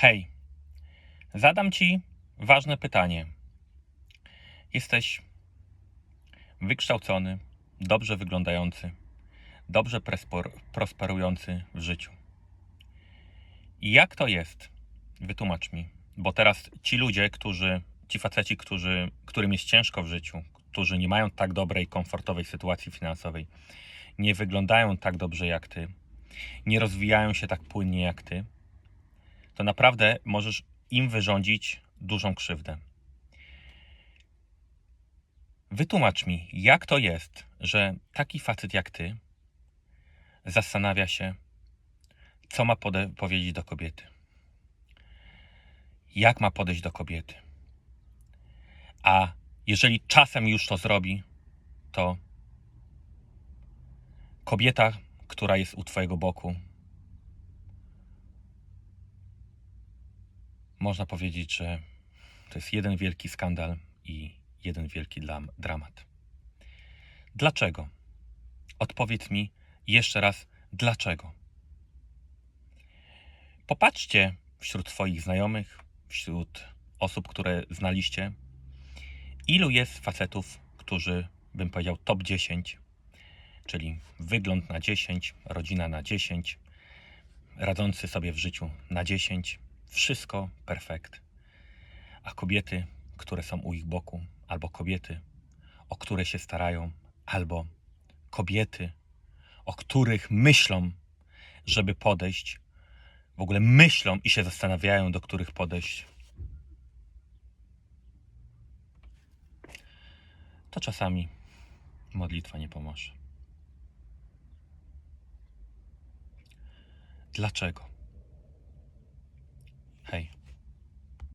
Hej, zadam ci ważne pytanie. Jesteś wykształcony, dobrze wyglądający, dobrze prosperujący w życiu. Jak to jest? Wytłumacz mi, bo teraz ci ludzie, którzy, ci faceci, którzy, którym jest ciężko w życiu, którzy nie mają tak dobrej, komfortowej sytuacji finansowej, nie wyglądają tak dobrze jak ty, nie rozwijają się tak płynnie jak ty, to naprawdę możesz im wyrządzić dużą krzywdę. Wytłumacz mi, jak to jest, że taki facet jak ty zastanawia się, co ma powiedzieć do kobiety. Jak ma podejść do kobiety. A jeżeli czasem już to zrobi, to kobieta, która jest u twojego boku, można powiedzieć, że to jest jeden wielki skandal i jeden wielki dramat. Dlaczego? Odpowiedz mi jeszcze raz, dlaczego? Popatrzcie wśród swoich znajomych, wśród osób, które znaliście, ilu jest facetów, którzy, bym powiedział, top 10, czyli wygląd na 10, rodzina na 10, radzący sobie w życiu na 10, wszystko perfekt. A kobiety, które są u ich boku, albo kobiety, o które się starają, albo kobiety, o których myślą, żeby podejść, w ogóle myślą i się zastanawiają, do których podejść, to czasami modlitwa nie pomoże. Dlaczego? Hey.